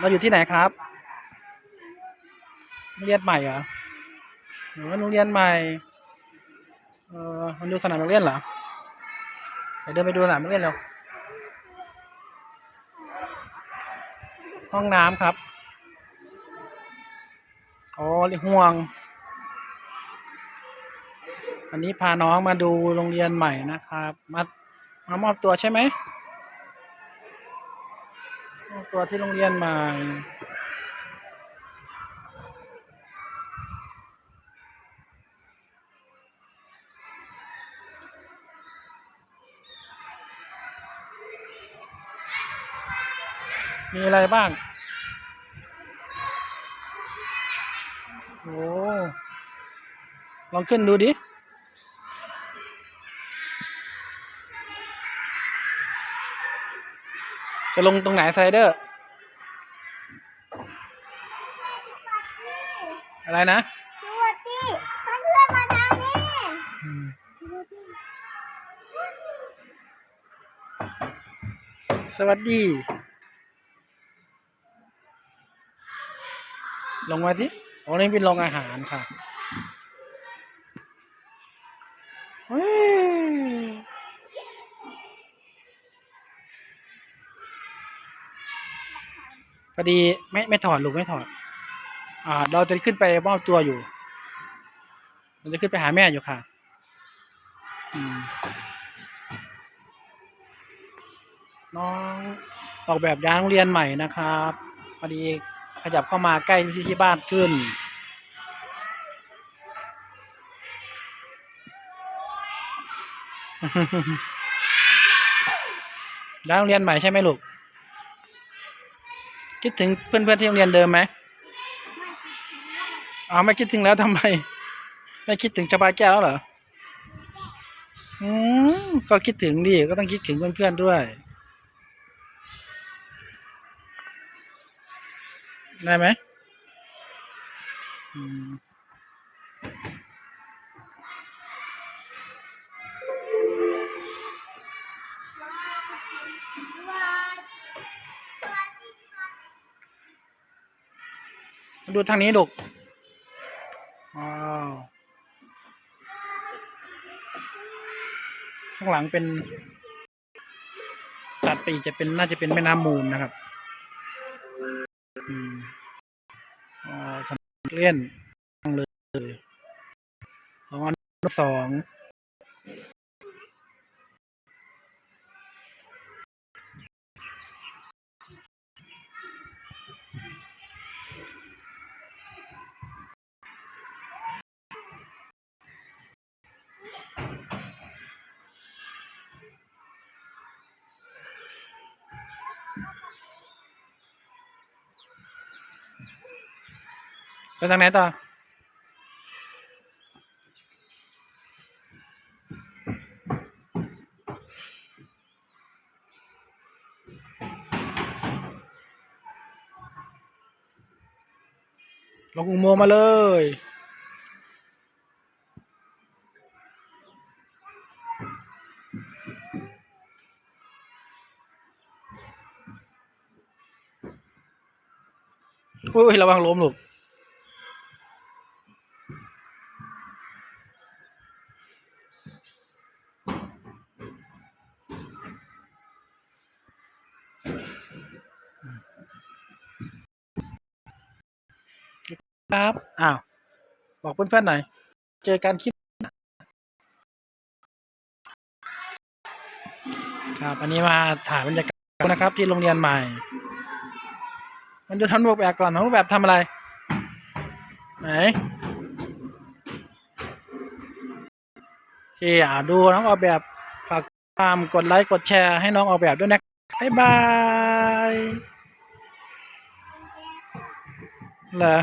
เราอยู่ที่ไหนครับโรงเรียนใหม่เหรอหรือว่าโรงเรียนใหม่ เออมันดูสนามเรียนเหรอไปเดินไปดูสนามเรียนเร็วห้องน้ำครับอ๋อห่วง อันนี้พาน้องมาดูโรงเรียนใหม่นะครับ มามามอบตัวใช่ไหม ตัวที่โรงเรียนใหม่มีอะไรบ้าง โอ้ ลองขึ้นดูดิ จะลงตรงไหนสไลเดอร์ อะไรนะสวัสดีเพื่อนเพื่อนๆมาทางนี้สวัสดี ลงมาสิโอ้นี่เป็นโรงอาหารค่ะเฮ้ย พอดีไม่ไม่ถอดลูกไม่ถอด อ่า เราจะขึ้นไปมอบตัวอยู่เราจะขึ้นไปหาแม่อยู่ค่ะ น้องออกแบบย้ายโรงเรียนใหม่นะครับพอดีขยับเข้ามาใกล้ที่ที่บ้านขึ้น ย้ายโรงเรียนใหม่ใช่ไหมลูก คิดถึงเพื่อนๆที่โรงเรียนเดิมไหมอ๋อไม่คิดถึงแล้วทำไม ไม่คิดถึงชาวบ้านแก้วแล้วเหรออืมก็คิดถึงดิก็ต้องคิดถึงเพื่อนๆด้วยได้ไหมอืม ดูทางนี้ลูกว้าวข้างหลังเป็น ตัดไปอีกจะเป็นน่าจะเป็นแม่น้ำมูลนะครับอืมอ๋อสนามเล่นเลยสองอันสอง ไปทางไหนต่อลงอุโมงค์มาเลยอุ้ย ระวังล้มลูก ครับอ้าวบอกเพื่อนๆหน่อย เจอกันคลิปครับ อันนี้มาถ่ายบรรยากาศนะครับ ที่โรงเรียนใหม่ มันจะทำรูปแบบก่อนรูปแบบทำอะไร ไหนโอเคอ่าดูน้องออกแบบฝากตามกดไลค์กดแชร์ให้น้องออกแบบด้วยนะบ๊ายบายเหรอ